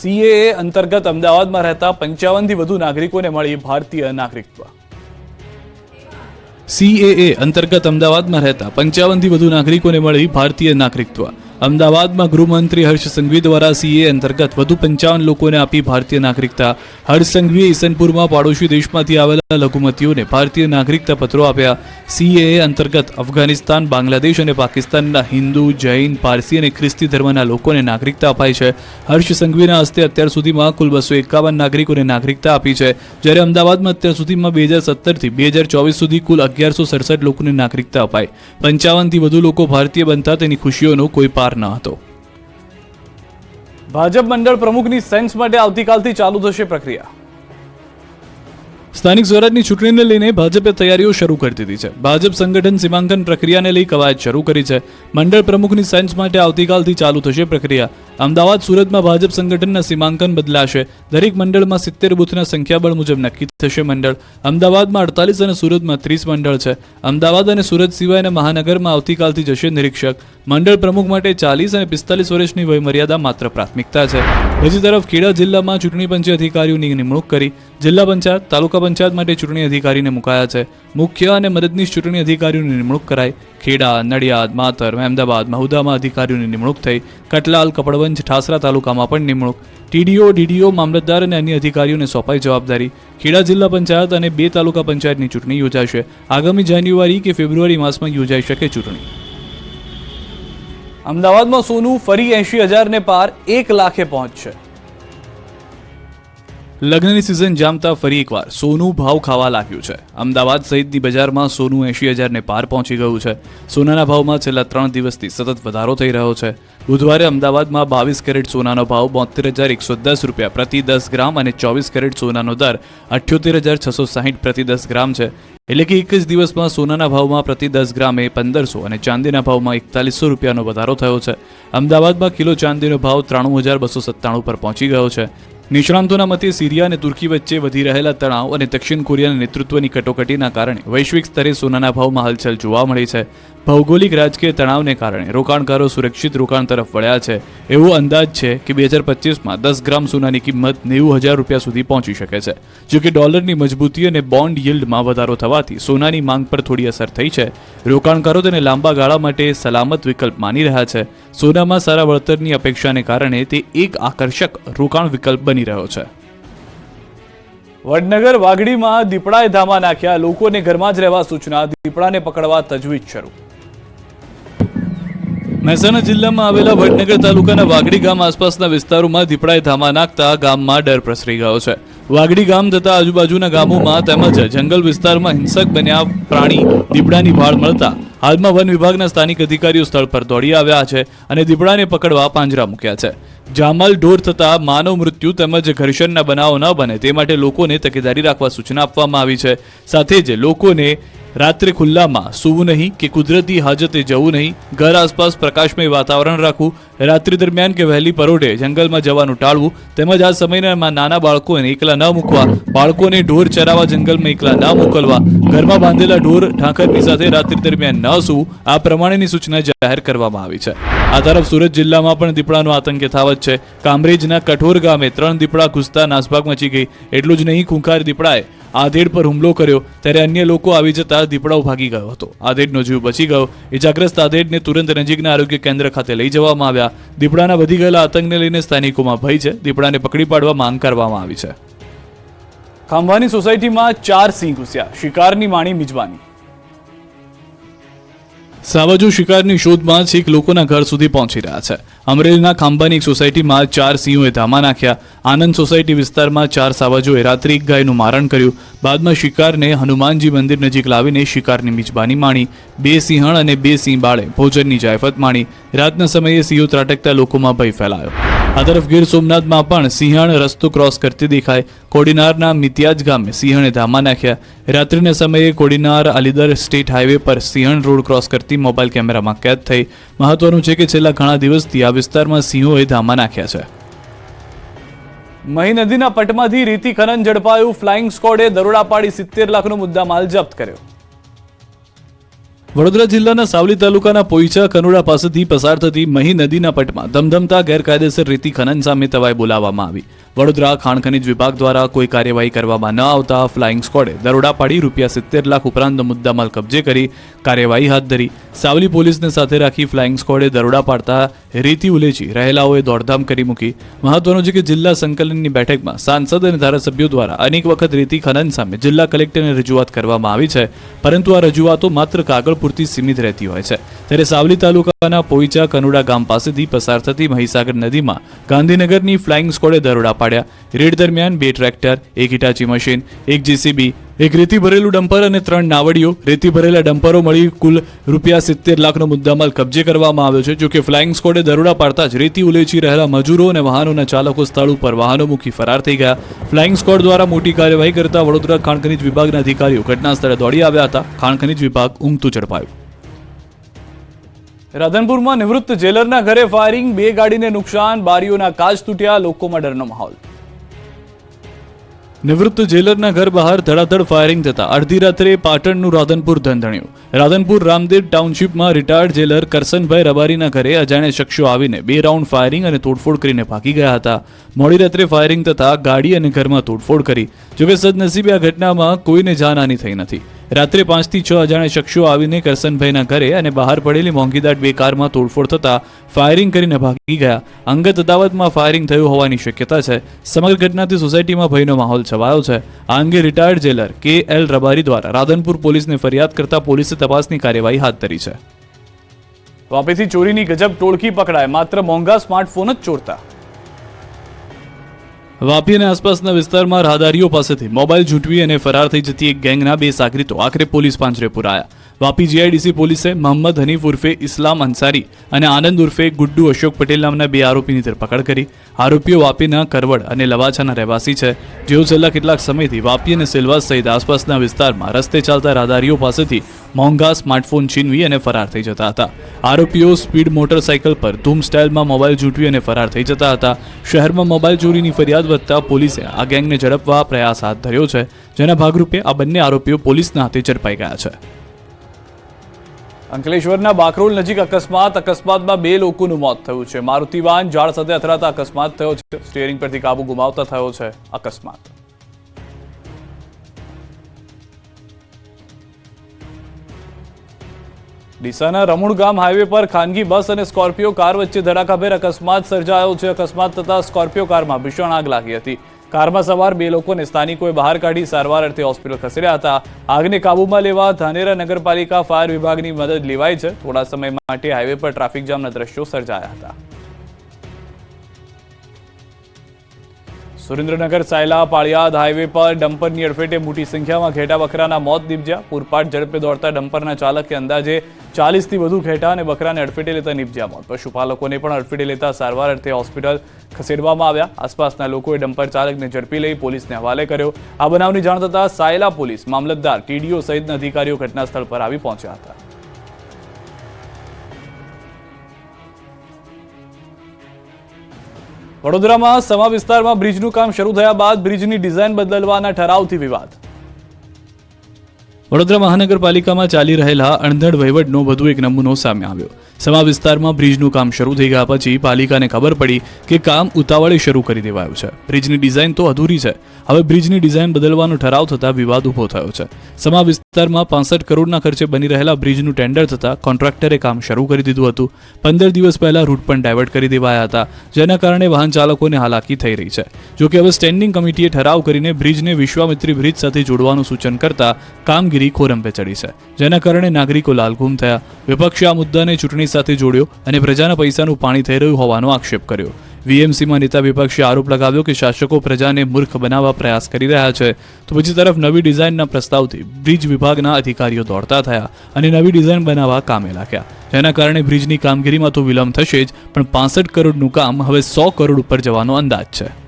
સીએએ અંતર્ગત અમદાવાદમાં રહેતા પંચાવનથી વધુ નાગરિકોને મળી ભારતીય નાગરિકત્વ. સીએએ અંતર્ગત અમદાવાદમાં રહેતા પંચાવનથી વધુ નાગરિકોને મળી ભારતીય નાગરિકત્વ. અમદાવાદમાં ગૃહમંત્રી હર્ષ સંઘવી દ્વારા સીએ અંતર્ગત વધુ પંચાવન લોકોને આપી ભારતીય નાગરિકતા. હર્ષ સંઘવીએ ઈસનપુરમાં પાડોશી દેશમાંથી આવેલા લઘુમતીઓને ભારતીય નાગરિકતા પત્રો આપ્યા. સીએએ અંતર્ગત અફઘાનિસ્તાન, બાંગ્લાદેશ અને પાકિસ્તાનના હિન્દુ, જૈન, પારસી અને ખ્રિસ્તી ધર્મના લોકોને નાગરિકતા અપાઈ છે. હર્ષ સંઘવીના હસ્તે અત્યાર સુધીમાં કુલ બસો એકાવન નાગરિકોને નાગરિકતા આપી છે. જ્યારે અમદાવાદમાં અત્યાર સુધીમાં બે હજાર સત્તરથી બે હજાર ચોવીસ સુધી કુલ અગિયારસો સડસઠ લોકોને નાગરિકતા અપાઈ. પંચાવનથી વધુ લોકો ભારતીય બનતા તેની ખુશીઓનો કોઈ પાર ન હતો ભાજપ મંડળ પ્રમુખની સેન્સ માટે આવતીકાલથી ચાલુ થશે પ્રક્રિયા. સ્થાનિક સ્વરાજની ચૂંટણીને લઈને ભાજપે તૈયારીઓ શરૂ કરી દીધી છે. ભાજપ સંગઠન સીમાંકન પ્રક્રિયાને લઈ કવાયત શરૂ કરી છે. મંડળ પ્રમુખની સેન્સ માટે આવતીકાલથી ચાલુ થશે પ્રક્રિયા. અમદાવાદ, સુરતમાં ભાજપ સંગઠનના સીમાંકન બદલાશે. દરેક મંડળમાં સિત્તેર બૂથના સંખ્યાબળ મુજબ નક્કી થશે મંડળ. અમદાવાદમાં અડતાલીસ અને સુરતમાં ત્રીસ મંડળ છે. અમદાવાદ અને સુરત સિવાયના મહાનગરમાં આવતીકાલથી જશે નિરીક્ષક. મંડળ પ્રમુખ માટે ચાલીસ અને પિસ્તાલીસ વર્ષની વયમર્યાદા માત્ર પ્રાથમિકતા છે. બીજી તરફ ખેડા જિલ્લામાં ચૂંટણી પંચે અધિકારીઓની નિમણૂક કરી. જિલ્લા પંચાયત, તાલુકા પંચાયત માટે ચૂંટણી અધિકારીને મુકાયા છે. મુખ્ય અને મદદનીશ ચૂંટણી અધિકારીઓની નિમણૂક કરાઈ. ખેડા, નડિયાદ, માતર અમદાવાદ મહુદામાં અધિકારીઓની નિમણૂક થઈ. કટલાલ, કપડવંજ, ઠાસરા તાલુકામાં પણ નિમણૂક. ટીડીઓ, ડીડીઓ, મામલતદાર અને અન્ય અધિકારીઓને સોંપાઈ જવાબદારી. ખેડા જિલ્લા પંચાયત અને બે તાલુકા પંચાયતની ચૂંટણી યોજાશે. આગામી જાન્યુઆરી કે ફેબ્રુઆરી માસમાં યોજાઈ શકે ચૂંટણી. અમદાવાદમાં સોનું ફરી એંશી હજારને પાર એક લાખે પહોંચશે. લગ્નની સિઝન જામતા ફરી એકવાર સોનું ભાવ ખાવા લાગ્યું છે. અમદાવાદ સહિતની બજારમાં સોનું એંશી હજારને પાર પહોંચી ગયું છે. સોનાના ભાવમાં છેલ્લા ત્રણ દિવસથી સતત વધારો થઈ રહ્યો છે. બુધવારે અમદાવાદમાં બાવીસ કેરેટ સોનાનો ભાવ બોતેર હજાર એકસો દસ રૂપિયા પ્રતિ દસ ગ્રામ અને ચોવીસ કેરેટ સોનાનો દર અઠ્યોતેર હજાર છસો સાહીઠ પ્રતિ દસ ગ્રામ છે. એટલે કે એક જ દિવસમાં સોનાના ભાવમાં પ્રતિ દસ ગ્રામે પંદરસો અને ચાંદીના ભાવમાં એકતાલીસો રૂપિયાનો વધારો થયો છે. અમદાવાદમાં કિલો ચાંદીનો ભાવ ત્રાણું હજાર બસો સત્તાણું પર પહોંચી ગયો છે. નિષ્ણાંતોના મતે સિરિયા અને તુર્કી વચ્ચે વધી રહેલા તણાવ અને દક્ષિણ કોરિયાના નેતૃત્વની કટોકટીના કારણે વૈશ્વિક સ્તરે સોનાના ભાવમાં હલચલ જોવા મળી છે. ભૌગોલિક રાજકીય તણાવને કારણે રોકાણકારો સુરક્ષિત રોકાણ તરફ વળ્યા છે. એવો અંદાજ છે કે બે હજાર પચીસમાં દસ ગ્રામ સોનાની કિંમત નેવું હજાર રૂપિયા સુધી પહોંચી શકે છે. જો કે ડોલરની મજબૂતી અને બોન્ડ યીલ્ડમાં વધારો થવાથી સોનાની માંગ પર થોડી અસર થઈ છે. રોકાણકારો તેને લાંબા ગાળા માટે સલામત વિકલ્પ માની રહ્યા છે. સોનામાં સારા વળતરની અપેક્ષાને કારણે તે એક આકર્ષક રોકાણ વિકલ્પ બની રહ્યો છે. વડનગર વાઘડીમાં દીપડાએ ધામા નાખ્યા. લોકોને ઘરમાં જ રહેવા સૂચના. દીપડાને પકડવા તજવીજ શરૂ. મહેસાણા જિલ્લામાં આવેલા વડનગર તાલુકાના વાગડી ગામ આસપાસના વિસ્તારોમાં દીપડાએ ધામા નાખતા ગામમાં ડર પ્રસરી ગયો છે. વાગડી ગામ તથા આજુબાજુના ગામોમાં તેમજ જંગલ વિસ્તારમાં હિંસક બન્યા પ્રાણી દીપડાની ભાળ મળતા હાલમાં વન વિભાગના સ્થાનિક અધિકારીઓ સ્થળ પર દોડી આવ્યા છે અને દીપડાને પકડવા પાંજરા મૂક્યા છે. જામલ ઢોર થતા માનવ મૃત્યુ તેમજ ઘર્ષણના બનાવો ન બને તે માટે લોકોને તકેદારી રાખવા સૂચના આપવામાં આવી છે. સાથે જ લોકોને રાત્રે ખુલ્લામાં સૂવું નહીં કે કુદરતી હાજતે જવું નહીં, ઘર આસપાસ પ્રકાશમય વાતાવરણ રાખવું, રાત્રિ દરમિયાન કે વહેલી પરોઢે જંગલમાં જવાનું ટાળવું, તેમજ આ સમયમાં નાના બાળકોને એકલા ન મૂકવા, બાળકોને ઢોર ચરાવવા જંગલમાં એકલા ન મોકલવા, ઘરમાં બાંધેલા ઢોર ઠાકરની સાથે રાત્રિ દરમિયાન ન સૂવું, આ પ્રમાણેની સૂચના જાહેર કરવામાં આવી છે. આ તરફ સુરત જિલ્લામાં પણ દીપડાનો આતંક યથાવત છે. કામરેજના કઠોર ગામે ત્રણ દીપડા ઘૂસતા નાસભાગ મચી ગઈ. એટલું જ નહીં, ખૂંખાર દીપડાએ આધેડ પર હુમલો કર્યો ત્યારે અન્ય લોકો આવી જતા દીપડાઓ ભાગી ગયો હતો. આધેડનો જીવ બચી ગયો. ઇજાગ્રસ્ત આધેડને તુરંત નજીકના આરોગ્ય કેન્દ્ર ખાતે લઈ જવામાં આવ્યા. દીપડાના વધી ગયેલા આતંકને લઈને સ્થાનિકોમાં ભય છે. દીપડાને પકડી પાડવા માંગ કરવામાં આવી છે. ખાંભાની સોસાયટીમાં ચાર સિંહ ઘૂસ્યા. શિકારની માણી મિજબાની. સાવજો શિકારની શોધમાં છેક લોકોના ઘર સુધી પહોંચી રહ્યા છે. અમરેલીના એક સોસાયટીમાં ચાર સિંહોએ ધામા નાખ્યા. આનંદ સોસાયટી વિસ્તારમાં ચાર સાવજોએ રાત્રિ એક ગાયનું મારણ કર્યું. બાદમાં શિકારને હનુમાનજી મંદિર નજીક લાવીને શિકારની મિજબાની માણી. બે સિંહણ અને બે સિંહ બાળે ભોજનની જાયફત માણી. રાતના સમયે સિંહો ત્રાટકતા લોકોમાં ભય ફેલાયો. આ તરફ ગીર સોમનાથમાં પણ સિંહણ રસ્તો ક્રોસ કરતી દેખાય. કોડીનારના મિતિયાજ ગામે સિંહણે ધામા નાખ્યા. રાત્રિના સમયે કોડીનાર અલીદર સ્ટેટ હાઈવે પર સિંહણ રોડ ક્રોસ કરતી મોબાઈલ કેમેરામાં કેદ થઈ. મહત્વનું છે કે છેલ્લા ઘણા દિવસથી આ વિસ્તારમાં સિંહોએ ધામા નાખ્યા છે. મહી નદીના પટમાંથી રીતિ ખનન ઝડપાયું. ફ્લાઇંગ સ્કોડે દરોડા પાડી સિત્તેર લાખનો મુદ્દામાલ જપ્ત કર્યો. વડોદરા જિલ્લાના સાવલી તાલુકાના પોઈચા કનોડા પાસેથી પસાર થતી મહી નદીના પટમાં ધમધમતા ગેરકાયદેસર રેતી ખનન સામે તવાઈ બોલાવવામાં આવી. વડોદરા ખાણ ખનિજ વિભાગ દ્વારા કોઈ કાર્યવાહી કરવામાં ન આવતા ફ્લાઇંગ સ્કોડે દરોડા પાડી રૂપિયા સિત્તેર લાખ ઉપરાંત મુદ્દામાલ કબજે કરી કાર્યવાહી હાથ ધરી. સાવલી પોલીસને સાથે રાખી ફ્લાઇંગ સ્કોડે દરોડા પાડતા રેતી ઉલેચી રહેલાઓએ દોડધામ કરી મૂકી. મહત્વનું છે કે જિલ્લા સંકલનની બેઠકમાં સાંસદ અને ધારાસભ્યો દ્વારા અનેક વખત રેતી ખનન સામે જિલ્લા કલેક્ટરને રજૂઆત કરવામાં આવી છે. પરંતુ આ રજૂઆતો માત્ર કાગળ પૂરતી સીમિત રહેતી હોય છે. ત્યારે સાવલી તાલુકાના પોઈચા કનુડા ગામ પાસેથી પસાર થતી મહીસાગર નદીમાં ગાંધીનગરની ફ્લાઇંગ સ્કોડે દરોડા પાડ્યા. રેડ દરમિયાન બે ટ્રેક્ટર, એક હિટાચી મશીન, એક જીસીબી એક રેતી ભરેલું ડમ્પર અને ત્રણ નાવડીઓ. રેતી ભરેલા ડમ્પરો મળી કુલ રૂપિયા સિત્તેર લાખનો મુદ્દામાલ કબજે કરવામાં આવ્યો છે. જોકે ફ્લાઇંગ સ્કોડે દરોડા પાડતા જ રેતી ઉલેચી રહેલા મજૂરો અને વાહનોના ચાલકો સ્થળ ઉપર વાહનો મૂકી ફરાર થઈ ગયા. ફ્લાઇંગ સ્કોડ દ્વારા મોટી કાર્યવાહી કરતા વડોદરા ખાણ ખનિજ વિભાગના અધિકારીઓ ઘટના સ્થળે દોડી આવ્યા હતા. ખાણ ખનિજ વિભાગ ઊંઘતું ઝડપાયું. રાધનપુરમાં નિવૃત્ત જેલરના ઘરે ફાયરિંગ, બે ગાડીને નુકસાન, બારીઓના કાચ તૂટ્યા, લોકોમાં ડરનો માહોલ. નિવૃત્ત જેલરના ઘર બહાર ધડાધડ ફાયરિંગ થતા અડધી રાત્રે પાટણનું રાધનપુર ધંધણ્યું. રાધનપુર રામદેવ ટાઉનશીપમાં રિટાયર્ડ જેલર કરસનભાઈ રબારીના ઘરે અજાણ્યા શખ્સો આવીને બે રાઉન્ડ ફાયરિંગ અને તોડફોડ કરીને ભાગી ગયા હતા. મોડી રાત્રે ફાયરિંગ થતા ગાડી અને ઘરમાં તોડફોડ કરી. જોકે સદનસીબે આ ઘટનામાં કોઈને જાનહાની થઈ નથી. રાત્રે પાંચથી છ અજાણે શખ્સો આવીને કરસનભાઈના ઘરે અને બહાર પડેલી મોંઘીદાટ બે કારમાં તોડફોડ થતા ફાયરિંગ કરીને ભાગી ગયા. અંગત અદાવતમાં ફાયરિંગ થયું હોવાની શક્યતા છે. સમગ્ર ઘટનાથી સોસાયટીમાં ભયનો માહોલ છવાયો છે. આ અંગે retired jailer K L Rabari દ્વારા રાધનપુર પોલીસને ફરિયાદ કરતા પોલીસે તપાસની કાર્યવાહી હાથ ધરી છે. વાપીથી ચોરીની ગજબ ટોળકી પકડાય. માત્ર મોંઘા સ્માર્ટફોન જ ચોરતા. વાપી અને આસપાસના વિસ્તારમાં રાહદારીઓ પાસેથી મોબાઈલ ઝૂંટવી અને ફરાર થઈ જતી એક ગેંગના બે સાગરીતો આખરે પોલીસ પાંજરે પુરાયા. વાપી જીઆઈડીસી પોલીસે મોહમ્મદ હનીફ ઉર્ફે ઇસ્લામ અંસારી અને આનંદ ઉર્ફે ગુડ્ડુ અશોક પટેલ નામના બે આરોપીની ધરપકડ કરી. આરોપીઓ વાપીના કરવડ અને લવાછાના રહેવાસી છે. જેઓ છેલ્લા કેટલાક સમયથી વાપી અને સેલવાસ સહિત આસપાસના વિસ્તારમાં રસ્તે ચાલતા રાહદારીઓ પાસેથી મોંઘા સ્માર્ટફોન છીનવી અને ફરાર થઈ જતા હતા. આરોપીઓ સ્પીડ મોટરસાયકલ પર ધૂમ સ્ટાઇલમાં મોબાઈલ ઝૂંટવી અને ફરાર થઈ જતા હતા. શહેરમાં મોબાઈલ ચોરીની ફરિયાદ વધતા પોલીસે આ ગેંગને ઝડપવા પ્રયાસ હાથ ધર્યો છે. જેના ભાગરૂપે આ બંને આરોપીઓ પોલીસના હાથે ઝડપાઈ ગયા છે. અંકલેશ્વરના બાકરોલ નજીક અકસ્માત. અકસ્માતમાં બે લોકોનું મોત થયું છે. મારુતિ વાન ઝાડ સાથે અથડાતા અકસ્માત થયો છે. સ્ટીયરિંગ પરથી કાબુ ગુમાવતા થયો છે અકસ્માત. ડીસાના રમુણ ગામ હાઈવે પર ખાનગી બસ અને સ્કોર્પિયો કાર વચ્ચે ધડાકાભેર અકસ્માત સર્જાયો છે. અકસ્માત થતા સ્કોર્પિયો કારમાં ભીષણ આગ લાગી હતી. કારમાં સવાર બે લોકોને સ્થાનિકોએ બહાર કાઢી સારવાર અર્થે હોસ્પિટલ ખસેડ્યા હતા. આગને કાબૂમાં લેવા ધાનેરા નગરપાલિકા ફાયર વિભાગની મદદ લેવાઈ છે. થોડા સમય માટે હાઈવે પર ટ્રાફિક જામના દ્રશ્યો સર્જાયા હતા. સુરેન્દ્રનગર, સાયલા, પાળિયાદ હાઈવે પર ડમ્પરની અડફેટે મોટી સંખ્યામાં ઘેટા બકરાના મોત નીપજ્યા. પૂરપાટ ઝડપે દોડતા ડમ્પરના ચાલકે અંદાજે ચાલીસથી વધુ ઘેટા અને બકરાને અડફેટે લેતા નીપજ્યા મોત. પશુપાલકોને પણ અડફેટે લેતા સારવાર અર્થે હોસ્પિટલ ખસેડવામાં આવ્યા. આસપાસના લોકોએ ડમ્પર ચાલકને ઝડપી લઈ પોલીસને હવાલે કર્યો. આ બનાવની જાણ થતાં સાયલા પોલીસ મામલતદાર, ટીડીઓ સહિતના અધિકારીઓ ઘટના સ્થળ પર આવી પહોંચ્યા હતા. વડોદરામાં સમા વિસ્તારમાં બ્રિજનું કામ શરૂ થયા બાદ બ્રિજની ડિઝાઇન બદલવાના ઠરાવથી વિવાદ. વડોદરા મહાનગરપાલિકામાં ચાલી રહેલા અણધડ વહીવટનો વધુ એક નમૂનો સામે આવ્યો. સમા વિસ્તારમાં બ્રિજનું કામ શરૂ થઈ ગયા પછી પાલિકાને ખબર પડી કે કામ ઉતાવળે શરૂ કરી દેવાયું છે. બ્રિજની ડિઝાઇન તો અધૂરી છે. હવે બ્રિજની ડિઝાઇન બદલવાનો ઠરાવ થતાં વિવાદ ઊભો થયો છે. સમા વિસ્તારમાં પાસઠ કરોડના ખર્ચે બની રહેલા બ્રિજનું ટેન્ડર થતા કોન્ટ્રાક્ટરે કામ શરૂ કરી દીધું હતું. પંદર દિવસ પહેલા રૂટ પણ ડાયવર્ટ કરી દેવાયા હતા, જેના કારણે વાહન ચાલકોને હાલાકી થઈ રહી છે. જોકે હવે સ્ટેન્ડિંગ કમિટીએ ઠરાવ કરીને બ્રિજને વિશ્વામિત્રી બ્રિજ સાથે જોડવાનું સૂચન કરતા કામગીરી ખોરંભે ચડી છે, જેના કારણે નાગરિકો લાલઘૂમ થયા. વિપક્ષે આ મુદ્દાને ચૂંટણી સાથે જોડ્યો અને પ્રજાના પૈસાનું પાણી થઈ રહ્યું હોવાનો આક્ષેપ કર્યો. વીએમસીમાં નેતા વિપક્ષે આરોપ લગાવ્યો કે શાસકો પ્રજાને મૂર્ખ બનાવવા પ્રયાસ કરી રહ્યા છે. તો બીજી તરફ નવી ડિઝાઇનના પ્રસ્તાવથી બ્રિજ વિભાગના અધિકારીઓ દોડતા થયા અને નવી ડિઝાઇન બનાવવા કામે લાગ્યા. જેના કારણે બ્રિજની કામગીરીમાં તો વિલંબ થશે જ, પણ પાસઠ કરોડનું કામ હવે સો કરોડ ઉપર જવાનો અંદાજ છે.